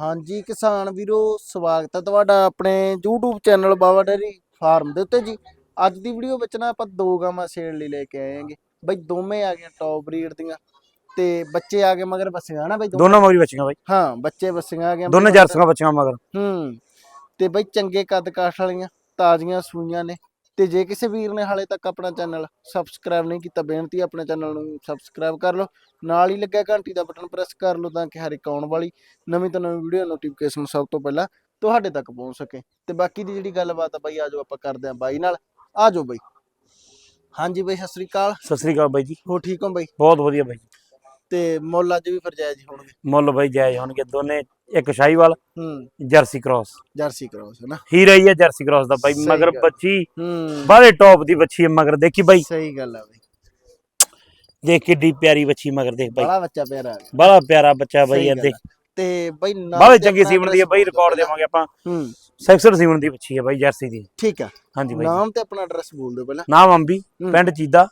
ਹਾਂਜੀ ਕਿਸਾਨ ਵੀਰੋ ਸਵਾਗਤ ਹੈ ਤੁਹਾਡਾ ਆਪਣੇ YouTube channel Baba dairy farm ਦੇ ਉੱਤੇ ਜੀ। ਅੱਜ ਦੀ ਵੀਡੀਓ ਵਿੱਚ ਨਾ ਆਪਾਂ ਦੋ ਗਾਵਾਂ ਸੇਲ ਲਈ ਲੈ ਕੇ ਆਏ ਆਂਗੇ ਬਈ ਦੋਵੇਂ ਆ ਗਏ ਟੌਪ ਬਰੀਡ ਦੀਆਂ ਤੇ ਬੱਚੇ ਆ ਗਏ ਮਗਰ ਬੱਸੀਆਂ ਨਾ ਬਈ? ਦੋਨੋਂ ਮਗਰੀ ਬੱਚੀਆਂ ਬਾਈ। ਹਾਂ ਬੱਚੇ ਬੱਸੀਆਂ ਆ ਗਏ ਦੋਨੇ ਜਰਸੀਆਂ ਬੱਚੀਆਂ ਮਗਰ। ਹੂੰ ਤੇ ਬਈ ਚੰਗੇ ਕੱਦ ਕਾਠ ਵਾਲੀਆਂ ਤਾਜ਼ੀਆਂ ਸੂਈਆਂ ਨੇ। ਤੇ ਜੇ ਕਿਸੇ ਵੀਰ ਨੇ ਹਾਲੇ ਤੱਕ ਆਪਣਾ ਚੈਨਲ ਸਬਸਕ੍ਰਾਈਬ ਨਹੀਂ ਕੀਤਾ ਬੇਨਤੀ ਆਪਣੇ ਚੈਨਲ ਨੂੰ ਸਬਸਕ੍ਰਾਈਬ ਕਰ ਲਓ। ਨਾਲ ਹੀ ਲੱਗਿਆ ਘੰਟੀ ਦਾ ਬਟਨ ਪ੍ਰੈਸ ਕਰ ਲਓ ਤਾਂ ਕਿ ਹਰ ਇੱਕ ਆਉਣ ਵਾਲੀ ਨਵੀਂ ਤੋਂ ਨਵੀਂ ਵੀਡੀਓ ਨੋਟੀਫਿਕੇਸ਼ਨ ਸਭ ਤੋਂ ਪਹਿਲਾਂ ਤੁਹਾਡੇ ਤੱਕ ਪਹੁੰਚ ਸਕੇ। ਤੇ ਬਾਕੀ ਦੀ ਜਿਹੜੀ ਗੱਲਬਾਤ ਆ ਬਾਈ ਆਜੋ ਆਪਾਂ ਕਰਦੇ ਆਂ ਬਾਈ ਨਾਲ। ਆਜੋ ਬਾਈ। ਹਾਂਜੀ ਬਾਈ ਸਤਿ ਸ੍ਰੀ ਅਕਾਲ। ਸਤਿ ਸ੍ਰੀ ਅਕਾਲ ਬਾਈ ਜੀ। ਹੋ ਠੀਕ ਹੋ ਬਾਈ? ਬਹੁਤ ਵਧੀਆ ਬਾਈ ਤੇ ਮੁੱਲ ਅੱਜ ਵੀ ਫਿਰ ਜਾਇਜ਼ ਹੀ ਹੋਣਗੇ। ਮੁੱਲ ਬਾਈ ਜਾਇਜ਼ ਹੋਣਗੇ ਦੋਨੇ ਇੱਕ ਸ਼ਾਹੀਵਾਲ ਹੂੰ। Jersey cross. ਜਰਸੀ ਕਰਾਉਸ ਹੈ ਨਾ? ਹੀਰਾ ਹੀ ਹੈ ਜਰਸੀ ਕ੍ਰਾਸ ਦਾ ਬਾਈ ਸਹੀ ਮਗਰ ਗੱਲ। ਬੱਚੀ ਹੂੰ। ਬਾਹਲੇ ਟੌਪ ਦੀ ਬੱਚੀ ਹੈ ਮਗਰ ਦੇਖੀ ਬਾਈ। ਸਹੀ ਗੱਲ ਆ ਬਾਈ। ਦੇਖ ਕਿੱਡੀ ਪਿਆਰੀ ਬੱਚੀ ਮਗਰ ਦੇਖ ਬਾਈ। ਬੜਾ ਬੱਚਾ ਪਿਆਰਾ ਆ ਗਿਆ। ਬੜਾ ਪਿਆਰਾ ਬੱਚਾ ਬਾਈ ਸਹੀ ਗੱਲ। ਤੇ ਬਾਈ ਬਾਹਲੇ ਤੇ ਚੰਗੀ ਸੀਮਨ ਦੀ ਹੈ ਬਾਈ ਰਿਕਾਰਡ ਦੇਵਾਂਗੇ ਆਪਾਂ। ਹੂੰ। ਸੈਕਸਰ ਸੀਮਨ ਦੀ ਬੱਚੀ ਹੈ ਬਾਈ ਜਰਸੀ ਦੀ। ਠੀਕ ਆ। ਹਾਂਜੀ ਬਾਈ। ਨਾਮ ਤੇ ਆਪਣਾ ਐਡਰੈਸ ਬੋਲ ਦਿਓ ਪਹਿਲਾਂ। ਨਾਮ ਅੰਬੀ ਹੂੰ। ਪਿੰਡ ਚੀਦਾ।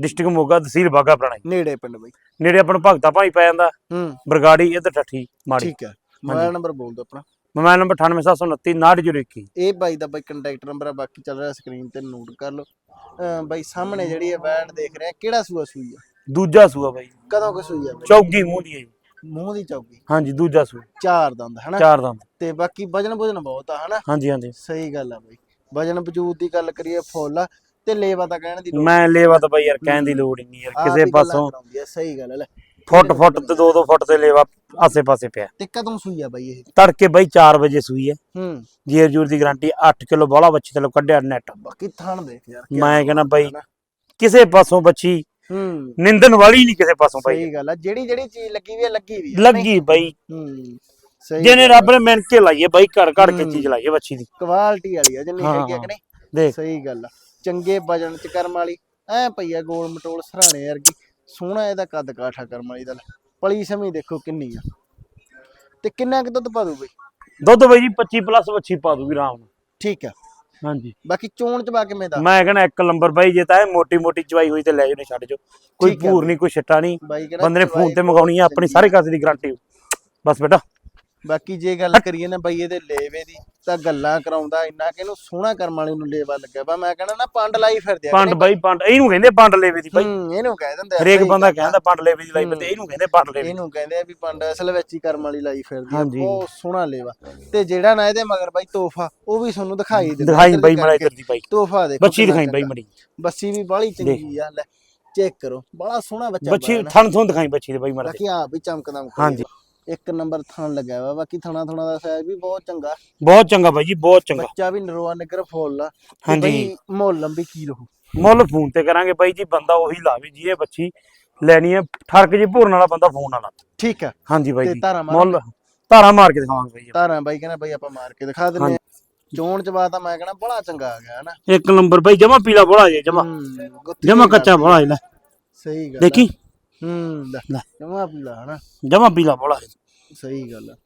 ਡਿਸਟ੍ਰਿਕਟ ਮੋਗਾ ਤਹਿਸੀਲ ਬਾਗਾ ਪੁਰਾਣਾ ਨੇੜੇ ਪਿੰਡ ਬਾਈ। ਨੇੜੇ ਆਪਾਂ ਨੂੰ ਭਗਤਾ ਭਾਈ ਪੈ ਜਾਂਦਾ। ਹੂੰ। ਬਰਗਾੜੀ ਇੱਧਰ ਠੱਠੀ ਮਾੜੀ। ਠੀਕ ਆ ਮੋਬਾਈਲ ਨੰਬਰ ਬੋਲ ਦਿਓ ਆਪਣਾ। ਮੋਬਾਈਲ ਨੰਬਰ 98729 98021 ਇਹ ਬਾਈ ਦਾ ਬਾਈ ਕੰਟੈਕਟ ਨੰਬਰ ਆ ਬਾਕੀ ਚੱਲ ਰਿਹਾ ਸਕਰੀਨ ਤੇ ਨੋਟ ਕਰ ਲਓ। ਅਹ ਬਾਈ ਸਾਹਮਣੇ ਜਿਹੜੀ ਹੈ ਬੈਡ ਦੇਖ ਰਹੇ ਕਿਹੜਾ ਸੂਆ ਸੂਈ ਆ? ਦੂਜਾ ਸੂਆ ਬਾਈ। ਕਦੋਂ ਕੁ ਸੂਈ ਆ ਬਾਈ? ਚੌਗੀ ਮੂੰਹ ਦੀ ਹੈ ਜੀ। ਮੂੰਹ ਦੀ ਚੌਕੀ ਹਾਂਜੀ ਦੂਜਾ ਸੂਆ। ਚਾਰ ਦੰਦ ਹਨਾ? ਚਾਰ ਦੰਦ। ਤੇ ਬਾਕੀ ਵਜਨ ਭੁਜਨ ਬਹੁਤ ਆ ਹਨਾ? ਹਾਂਜੀ ਹਾਂਜੀ। ਸਹੀ ਗੱਲ ਆ ਬਾਈ। ਵਜਨ ਵਜੂਦ ਦੀ ਗੱਲ ਕਰੀਏ ਫੁੱਲ ਆ। ਤੇ ਲੇਵਾ ਤਾਂ ਕਹਿਣ ਦੀ ਲੋੜ ਮੈਂ ਲੇਵਾ ਤਾਂ ਬਾਈ ਯਾਰ ਕਹਿਣ ਦੀ ਲੋੜ ਹੀ ਨਹੀਂ ਯਾਰ ਕਿਸੇ ਗੱਲਾਂ ਪਾਸੋਂ ਕਰਾਉਂਦੀ ਆ, ਸਹੀ ਗੱਲ ਹੈ ਲੈ। ਫੁੱਟ ਫੁੱਟ ਤੇ 2-2 ਫੁੱਟ ਤੇ ਲੇਵਾ ਆਸੇ ਪਾਸੇ ਪਿਆ। ਤੇ ਕਦੋਂ ਸੂਈ ਆ ਬਾਈ ਇਹ? ਤੜਕੇ ਬਾਈ 4 ਵਜੇ ਸੂਈ ਹੈ ਹੂੰ। ਜੀਰ ਜੂਰ ਦੀ ਗਾਰੰਟੀ 8 ਕਿਲੋ ਬੋਲਾ ਬੱਚੀ ਤੇ ਲੋ ਕੱਢਿਆ ਨੈਟ। ਬਾਕੀ ਥਣ ਦੇਖ ਯਾਰ ਕਿਆ ਮੈਂ ਕਹਿੰਦਾ ਬਾਈ ਹਨਾ। ਕਿਸੇ ਪਾਸੋਂ ਬੱਚੀ ਹੂੰ। ਨਿੰਦਨ ਵਾਲੀ ਨਹੀਂ ਕਿਸੇ ਪਾਸੋਂ ਬਾਈ। ਸਹੀ ਗੱਲ ਆ ਜਿਹੜੀ ਜਿਹੜੀ ਚੀਜ਼ ਲੱਗੀ ਵੀ ਆ ਲੱਗੀ ਵੀ ਆ ਲੱਗੀ ਬਾਈ। ਹੂੰ ਸਹੀ ਜਿਹਨੇ ਰੱਬ ਨੇ ਮਿਹਨਤ ਕੇ ਲਾਈਏ ਬਾਈ ਘੜ ਘੜ ਕੇ। ਚੀਜ਼ ਲਾਈਏ ਬੱਚੀ ਦੀ। ਕੁਆਲਿਟੀ ਵਾਲੀ ਆ ਜਿੰਨੀ ਹੈਗੀ ਆ ਕਿ। ਨਹੀਂ? ਦੇਖ। ਸਹੀ ਗੱਲ ਆ। ਚੰਗੇ ਵਜਨ ਚ ਕਰਮ ਵਾਲੀ। ਐ ਪਈਆ ਗੋਲ ਮਟੋਲ ਸਰਾਣੇ ਵਰਗੀ। ਸੋਹਣਾ ਇਹਦਾ ਕੱਦ ਕਾਠਾ ਕਰਮ ਵਾਲੀ ਦਾ। ਪਲੀ ਸਮੀ ਦੇਖੋ ਕਿੰਨੀ ਆ। ਤੇ ਕਿੰਨਾ ਕੁ ਦੁੱਧ ਪਾ ਦੂ ਬਈ? ਦੁੱਧ ਬਾਈ ਜੀ 25 ਪਲੱਸ ਬੱਚੀ ਪਾ ਦੂਗੀ ਆਰਾਮ ਨਾਲ। ਠੀਕ ਆ। ਹਾਂਜੀ। ਬਾਕੀ ਚੋਣ ਚ ਬਾ ਕਿਵੇਂ ਦਾ? ਮੈਂ ਕਹਿੰਦਾ ਇੱਕ ਨੰਬਰ ਬਾਈ ਜੇ ਤਾਂ ਇਹ ਮੋਟੀ ਮੋਟੀ ਚਵਾਈ ਹੋਈ ਤੇ ਲੈ ਜਾਓ ਨਹੀਂ ਛੱਡ ਜਾਓ। ਕੋਈ ਭੂਰ ਨਹੀਂ ਕੋਈ ਛੱਟਾ ਨਹੀਂ। ਬੰਦੇ ਨੇ ਫੋਨ ਤੇ ਮੰਗਾਉਣੀ ਆ ਆਪਣੀ ਸਾਰੇ ਕਾਸੇ ਦੀ ਗਾਰੰਟੀ ਬਸ ਬੇਟਾ। ਬਾਕੀ ਜੇ ਗੱਲ ਕਰੀਏ ਨਾ ਬਾਈ ਇਹਦੇ ਲੇਵੇ ਦੀ ਤਾਂ ਗੱਲਾਂ ਕਰਾਉਂਦਾ ਇੰਨਾ ਕਿ ਇਹਨੂੰ ਸੋਹਣਾ ਕਰਮ ਵਾਲੇ ਨੂੰ ਲੇਵਾ ਲੱਗਿਆ ਵਾ ਮੈਂ ਕਹਿੰਦਾ ਨਾ ਪੰਡ ਲਾਈ ਫਿਰਦੇ ਆ ਪੰਡ? ਬਾਈ ਪੰਡ ਇਹਨੂੰ ਕਹਿੰਦੇ ਪੰਡ ਲੇਵੇ ਦੀ ਬਾਈ ਹੂੰ ਇਹਨੂੰ ਕਹਿ ਦਿੰਦੇ ਆ ਹਰੇਕ ਬੰਦਾ। ਕਹਿੰਦਾ ਪੰਡ ਲੇਵੇ ਦੀ ਲਾਈ ਤੇ ਇਹਨੂੰ ਕਹਿੰਦੇ ਪੰਡ ਲੇਵੇ ਇਹਨੂੰ ਕਹਿੰਦੇ ਆ ਵੀ ਪੰਡ ਅਸਲ ਵਿੱਚ ਹੀ ਕਰਮ ਵਾਲੀ ਲਾਈ ਫਿਰਦੀ ਆ। ਬਹੁਤ ਸੋਹਣਾ ਲੇਵਾ ਤੇ ਜਿਹੜਾ ਨਾ ਇਹਦੇ ਮਗਰ ਬਾਈ ਤੋਹਫਾ ਉਹ ਵੀ ਤੁਹਾਨੂੰ ਦਿਖਾਈ ਦਿੰਦਾ ਦਿਖਾਈ ਬਾਈ ਦੀ ਮੜਾ। ਇੱਧਰ ਦੀ ਬਾਈ ਤੋਹਫਾ ਦੇਖੋ ਬੱਚੀ ਦਿਖਾਈ ਬਾਈ। ਮੜੀ ਬੱਸੀ ਵੀ ਬਾਹਲੀ ਚੰਗੀ ਆ ਲੈ ਚੈੱਕ ਕਰੋ ਬੜਾ ਸੋਹਣਾ ਬੱਚਾ ਬੱਚੀ। ਥਣ ਥਣ ਦਿਖਾਈ ਬੱਚੀ ਦੇ ਬਾਈ ਮੜਾ ਬਾਕੀ ਆ ਵੀ ਚਮਕਦਮ ਹਾਂਜੀ ਇੱਕ ਨੰਬਰ ਥਣ ਲੱਗਿਆ ਵਾ ਬਾਕੀ ਥਣਾ ਥਣਾ ਦਾ ਸਾਈਜ਼ ਵੀ ਬਹੁਤ ਚੰਗਾ। ਬਹੁਤ ਚੰਗਾ ਬਾਈ ਜੀ ਬਹੁਤ ਚੰਗਾ। ਬੱਚਾ ਵੀ ਨਰੋਆ ਨਿਕਰ ਫੁੱਲ ਆ ਤੇ ਹਾਂਜੀ। ਬਈ ਮੁੱਲ ਲੰਬੀ ਕੀ ਰਹੂ। ਮੁੱਲ ਫੋਨ ਤੇ ਕਰਾਂਗੇ ਬਾਈ ਜੀ ਬੰਦਾ ਉਹੀ ਲਾਵੇ ਜਿਹਨੇ ਬੱਚੀ ਲੈਣੀ ਹੈ ਠਰਕ ਜੀ ਭੂਰਨ ਵਾਲਾ ਬੰਦਾ ਫੋਨ ਵਾਲਾ। ਠੀਕ ਆ। ਹਾਂਜੀ ਬਾਈ ਤੇ ਜੀ ਧਾਰਾ ਮਾਰ ਮੁੱਲ ਧਾਰਾ ਮਾਰ ਕੇ ਦਿਖਾਵਾਂਗੇ ਬਾਈ ਜੀ। ਧਾਰਾਂ ਬਾਈ ਕਹਿੰਦਾ ਬਾਈ ਆਪਾਂ ਮਾਰ ਕੇ ਦਿਖਾ ਦਿੰਨੇ ਆ। ਚੋਣ ਚ ਬਾਤ ਆ ਮੈਂ ਕਹਿੰਦਾ ਬੜਾ ਚੰਗਾ ਆ ਗਿਆ ਹਨਾ। ਇੱਕ ਨੰਬਰ ਬਾਈ ਜਮਾ ਪੀਲਾ ਬੋਲਾ ਜੇ ਜਮਾ। ਹੂੰ, ਗੁੱਥੀ ਜਮਾ ਕੱਚਾ ਬੋਲਾ ਲੈ ਸਹੀ ਗੱਲ ਆ। ਦੇਖੀ। ਹੂੰ ਲੈ ਲੈ। ਜਮਾ ਪੀਲਾ ਹਨਾ। ਜਮਾ ਪੀਲਾ ਬੋਲਾ ਸਹੀ ਗੱਲ ਆ।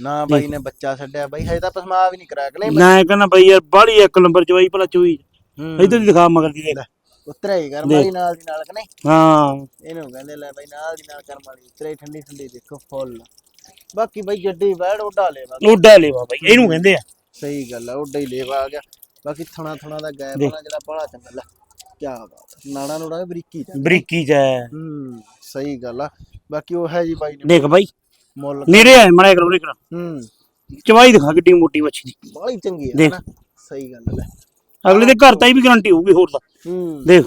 ਨਾ ਬਾਈ ਨੇ ਬੱਚਾ ਛੱਡਿਆ ਬਾਈ ਹਜੇ ਤਾਂ ਪਸਮਾ ਵੀ ਨਹੀਂ ਕਰਾਇਆ ਕਿ ਨਹੀਂ ਬਾਈ? ਮੈਂ ਕਹਿੰਦਾ ਬਾਈ ਯਾਰ ਬਾਹਲੀ ਇੱਕ ਨੰਬਰ ਚਵਾਈ ਭਲਾ ਚੋਈ ਹੂੰ। ਇਧਰ ਦੀ ਦਿਖਾ ਮਗਰ ਦੀ ਦੇਖ। ਉਤਰਿਆ ਹੀ ਕਰ ਦੇਖ। ਬਾਈ ਨਾਲ ਦੀ ਨਾਲ ਕਿ ਨਹੀਂ? ਹਾਂ। ਇਹਨੂੰ ਕਹਿੰਦੇ ਲੈ ਬਾਈ ਨਾਲ ਦੀ ਨਾਲ ਕਰਮ ਵਾਲੀ ਉਤਰੇ ਠੰਡੀ ਠੰਡੀ ਦੇਖੋ ਫੁੱਲ। ਬਾਕੀ ਬਾਈ ਜੱਡੀ ਬੈੜ ਉੱਡਾ ਲੈਵਾ ਉੱਡਾ ਲੈਵਾ ਬਾਈ ਇਹਨੂੰ ਕਹਿੰਦੇ ਆ। ਸਹੀ ਗੱਲ ਆ ਉੱਡਾ ਹੀ ਲੇਵਾ ਆ ਗਿਆ। ਬਾਕੀ ਥਣਾ ਥਣਾ ਦਾ ਦੇਖ। ਆ ਜਿਹੜਾ ਬੜਾ ਚੰਗਾ ਲੈ। ਕੀ ਬਾਤ ਆ। ਨਾੜਾ ਨੂੜਾ ਵੀ ਬਰੀਕੀ ਚ ਆ। ਬਰੀਕੀ ਚ ਹੈ। ਹੂੰ ਸਹੀ ਗੱਲ ਆ। ਬਾਕੀ ਉਹ ਹੈ ਜੀ ਬਾਈ ਨੇ ਦੇਖ ਬਾਈ ਮੁੱਲ ਨੇੜੇ ਆ ਮੜਾ ਕਰੋ ਰੇ ਹੂੰ। ਚਵਾਈ ਦਿਖਾ ਕਿੱਡੀ ਮੋਟੀ ਮੱਛੀ ਦੀ। ਬਾਲੀ ਚੰਗੀ ਆ ਦੇਖ। ਨਾ ਸਹੀ ਗੱਲ ਲੈ। ਅਗਲੇ ਦੇ ਘਰ ਤਾਂ ਹੀ ਵੀ ਗਾਰੰਟੀ ਹੋਊਗੀ ਹੋਰ ਦਾ ਹੂੰ। ਦੇਖ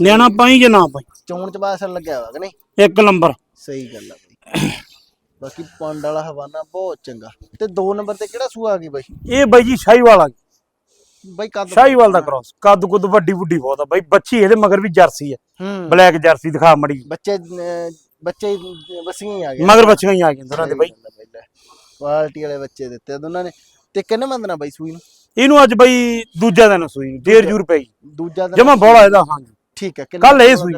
ਨਿਆਣਾ ਪਾਈ ਜਾਂ ਨਾ ਪਾਈ? ਚੋਣ ਚ ਬਾਸਰ ਲੱਗਿਆ ਵਾ ਕਿ ਨਹੀਂ? ਇੱਕ ਨੰਬਰ। ਸਹੀ ਗੱਲ ਆ ਬਾਈ। ਬਾਕੀ ਪੰਡ ਵਾਲਾ ਹਵਾਨਾ ਬਹੁਤ ਚੰਗਾ। ਤੇ ਦੋ ਨੰਬਰ ਤੇ ਕਿਹੜਾ ਸੂਆ ਆ ਗਈ ਬਾਈ? ਇਹ ਬਾਈ ਜੀ ਸ਼ਾਹੀਵਾਲ ਆ ਗਈ। ਬਾਈ ਕੱਦ ਸ਼ਾਹੀਵਾਲ ਦਾ ਕ੍ਰਾਸ ਕੱਦ ਕੁੱਦ ਵੱਡੀ ਵੱਡੀ ਬਹੁਤ ਆ ਬਾਈ ਬੱਚੀ ਇਹਦੇ ਮਗਰ ਵੀ ਜਰਸੀ ਆ। ਬਲੈਕ ਜਰਸੀ ਦਿਖਾ ਮੜੀ। ਬੱਚੇ ਬੱਚੇ ਵਸੀਆਂ ਹੀ ਆ ਗਏ। ਮਗਰ ਬੱਚੀਆਂ ਹੀ ਆ ਗਈਆਂ ਦੋਨਾਂ ਦੇ ਬਾਈ। ਕੁਆਲਿਟੀ ਵਾਲੇ ਬੱਚੇ ਦਿੱਤੇ ਦੋਨਾਂ ਨੇ। ਤੇ ਕਿੰਨੇ ਮੰਦਨਾ ਬਾਈ ਸੂਈ ਨੂੰ? ਇਹਨੂੰ ਅੱਜ ਬਾਈ ਦੂਜਾ ਦਿਨ ਸੂਈ ਡੇਢ ਜੂਰ ਪਈ ਦੂਜਾ ਦਿਨ ਜਮਾ ਬੋਲਾ ਇਹਦਾ ਹਾਂਜੀ। ਠੀਕ ਹੈ ਕੱਲ੍ਹ ਇਹ ਸੂਈ।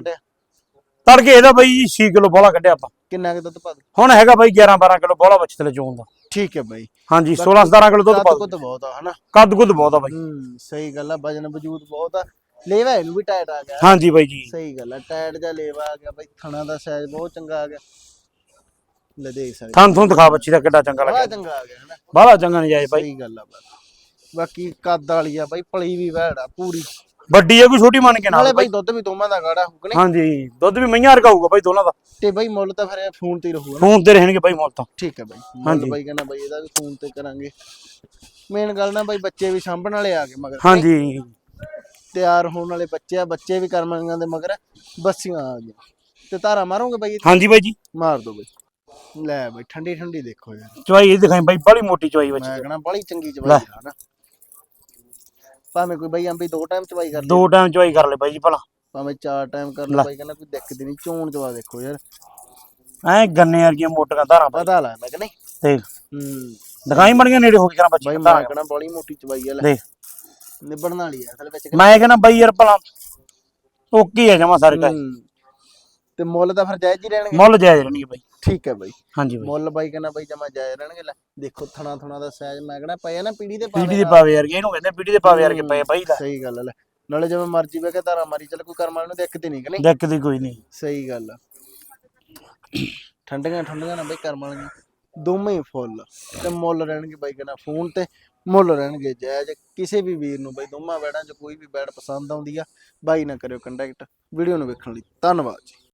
ਤੜਕੇ ਇਹਦਾ ਬਾਈ 6 ਕਿਲੋ ਬੋਲਾ ਕੱਢਿਆ ਆਪਾਂ। ਕਿੰਨਾ ਕੁ ਦੁੱਧ ਪਾ ਦੂ? ਹੁਣ ਹੈਗਾ ਬਾਈ 11 12 ਕਿਲੋ ਬੋਲਾ ਬੱਚੇ ਤੇ ਚੋਣ ਦਾ। ਠੀਕ ਹੈ ਬਾਈ। ਹਾਂਜੀ 16 17 ਕਿਲੋ ਦੁੱਧ ਪਾ ਕੁੱਦ ਬਹੁਤ ਆ ਹਨਾ? ਕੱਦ ਕੁੱਦ ਬਹੁਤ ਆ ਬਾਈ। ਹੂੰ ਸਹੀ ਗੱਲ ਆ ਵਜਨ ਵਜੂਦ ਬਹੁਤ ਆ। ਲੇਵਾ ਇਹਨੂੰ ਵੀ ਟਾਇਟ ਆ ਗਿਆ। ਹਾਂਜੀ ਬਾਈ ਜੀ। ਸਹੀ ਗੱਲ ਆ ਟਾਇਟ ਜਾਂ ਲੇਵਾ ਆ ਗਿਆ ਬਾਈ ਥਣਾ ਦਾ ਸਾਈਜ਼ ਬਹੁਤ ਚੰਗਾ ਆ ਗਿਆ। ਲੈ ਦੇਖ ਸਕਦੇ ਥਾਂ ਥੁੰ ਦਿਖਾ ਬੱਚੀ ਦਾ ਕਿੱਡਾ ਚੰਗਾ ਲੱਗਿਆ। ਚੰਗਾ ਆ ਗਿਆ ਹਨਾ? ਬਾਹਲਾ ਚੰਗਾ ਨਹੀਂ ਜਾਏ ਬਾਈ। ਸਹੀ ਗੱਲ ਆ ਬਾਈ ਬਾਕੀ ਕੱਦ ਵਾਲੀ ਆ ਬਾਈ ਪਲੀ ਵੀ ਵੈੜ ਆ ਪੂਰੀ। ਵੱਡੀ ਹੈ ਕੋਈ ਛੋਟੀ ਮੰਨ ਕੇ ਨਾਲ ਬਾਈ ਦੁੱਧ ਵੀ ਦੋਵਾਂ ਦਾ ਗਾੜਾ ਹੋਊਗਾ ਨੇ ਹਾਂਜੀ ਦੁੱਧ ਵੀ ਮਈਆਂ ਵਰਗਾ ਹੋਊਗਾ ਬਾਈ ਦੋਨਾਂ ਦਾ। ਤੇ ਬਾਈ ਮੁੱਲ ਤਾਂ ਫਿਰ ਫੋਨ ਤੇ ਹੀ ਰਹੂਗਾ ਨਾ। ਫੋਨ ਤੇ ਰਹਿਣਗੇ ਬਾਈ ਮੁੱਲ ਤਾਂ। ਠੀਕ ਹੈ ਬਾਈ ਮੁੱਲ ਹਾਂਜੀ। ਬਾਈ ਕਹਿੰਦਾ ਬਾਈ ਇਹਦਾ ਵੀ ਫੋਨ ਤੇ ਕਰਾਂਗੇ। ਮੇਨ ਗੱਲ ਨਾ ਬਾਈ ਬੱਚੇ ਵੀ ਸਾਂਭਣ ਵਾਲੇ ਆ ਗਏ ਮਗਰ ਹਾਂਜੀ। ਤਿਆਰ ਹੋਣ ਵਾਲੇ ਬੱਚੇ ਆ ਬੱਚੇ ਵੀ ਕਰਮਾਂਗਾਂ ਦੇ ਮਗਰ ਬੱਸੀਆਂ ਆ ਗਈਆਂ। ਤੇ ਧਾਰਾ ਮਾਰੋਗੇ ਬਾਈ ਇਹਦੀ? ਹਾਂਜੀ ਬਾਈ ਜੀ। ਮਾਰ ਦੋ ਬਾਈ। ਲੈ ਬਾਈ ਠੰਡੀ ਠੰਡੀ ਦੇਖੋ ਯਾਰ। ਚਵਾਈ ਇਹ ਦਿਖਾਈ ਬਾਈ ਬੜੀ ਮੋਟੀ ਚਵਾਈ ਬੱਚੀ ਮੈਂ। ਕਹਣਾ ਬੜੀ ਚੰਗੀ ਲੈ। ਚਵਾਈ ਆ ਨਾ। ਭਾਵੇਂ ਕੋਈ ਬਾਈ ਅੰਬੀ ਦੋ ਟਾਈਮ ਚਵਾਈ ਕਰ ਲੇ ਦੋ ਟਾਈਮ ਚਵਾਈ ਕਰ ਲੈ ਬਾਈ ਜੀ ਭਲਾ। ਭਾਵੇਂ ਚਾਰ ਟਾਈਮ ਕਰ ਲੈ। ਬਾਈ ਕਹਿੰਦਾ ਕੋਈ ਦਿੱਕਤ ਨਹੀਂ ਚੋਣ ਚਵਾ ਦੇਖੋ ਯਾਰ। ਐ ਗੰਨੇ ਵਰਗੀਆਂ ਮੋਟੀਆਂ ਧਾਰਾਂ ਬਾਈ। ਪਤਾ ਲੱਗਦਾ ਕਿ ਨਹੀਂ? ਤੇ ਹੂੰ। ਦਿਖਾਈ ਬੜੀਆਂ ਨੇੜੇ ਹੋ ਕੇ ਕਰਾਂ ਬੱਚੀ ਬਾਈ ਧਾਰਾਂ। ਮੈਂ ਕਹਣਾ ਬੜੀ ਮੋਟੀ ਚਵਾਈ ਆ ਲੈ। ਦੇਖ। ਨਿਬੜਨ ਵਾਲੀ ਆ ਅਸਲ ਵਿੱਚ ਮੈਂ ਕਹਿੰਦਾ ਬਾਈ ਯਾਰ ਭਲਾ ਓਕੇ ਹੈ ਜਮਾ ਸਾਰੇ ਹੂੰ। ਤੇ ਮੁੱਲ ਤਾਂ ਫਿਰ ਜਾਇਜ਼ ਹੀ ਰਹਿਣਗੇ ਮੁੱਲ ਜਾਇਜ਼ ਰਹਿਣਗੇ ਬਾਈ। ਠੀਕ ਹੈ ਬਾਈ। ਹਾਂਜੀ ਬਾਈ। ਮੁੱਲ ਬਾਈ ਕਹਿੰਦਾ ਬਾਈ ਜਮਾ ਜਾਇਜ਼ ਰਹਿਣਗੇ ਲੈ ਦੇਖੋ ਥਣਾ ਥਣਾ ਦਾ ਸਾਈਜ਼ ਮੈਂ ਕਹਿੰਦਾ ਪਏ ਆ ਨਾ ਪੀੜੀ ਦੇ ਪੀੜੀ ਦੇ। ਪਾਵੇ ਯਾਰ ਇਹਨੂੰ ਕਹਿੰਦੇ ਪੀੜੀ ਦੇ ਪਾਵੇ ਯਾਰ ਕੇ ਪਏ ਬਾਈ ਦਾ। ਸਹੀ ਗੱਲ ਲੈ। ਨਾਲੇ ਜਿਵੇਂ ਮਰਜ਼ੀ ਵੇ ਕੇ ਧਾਰਾ ਮਾਰੀ ਚੱਲ ਕੋਈ ਕਰਮ ਵਾਲੇ ਨੂੰ ਦਿੱਕਤ ਹੀ ਨਹੀਂ ਕਿ ਨਹੀਂ ਦਿੱਕਤ ਹੀ ਕੋਈ ਨਹੀਂ। ਸਹੀ ਗੱਲ ਆ। ਠੰਡੀਆਂ ਠੰਡੀਆਂ ਨਾ ਬਾਈ ਕਰਮ ਵਾਲੀਆਂ। ਦੋਵੇਂ ਹੀ ਫੁੱਲ। ਤੇ ਮੁੱਲ ਰਹਿਣਗੇ ਬਾਈ ਕਹਿੰਦਾ ਫੋਨ ਤੇ। ਮੁੱਲ ਰਹਿਣਗੇ ਜਾਇਜ਼। ਕਿਸੇ ਵੀ ਵੀਰ ਨੂੰ ਬਾਈ ਦੋਵਾਂ ਬੈੜਾਂ 'ਚ ਕੋਈ ਵੀ ਬੈੜ ਪਸੰਦ ਆਉਂਦੀ ਆ ਬਾਈ ਨਾ ਕਰਿਓ ਕੰਟੈਕਟ ਵੀਡੀਓ ਨੂੰ ਵੇਖਣ ਲਈ ਧੰਨਵਾਦ ਜੀ।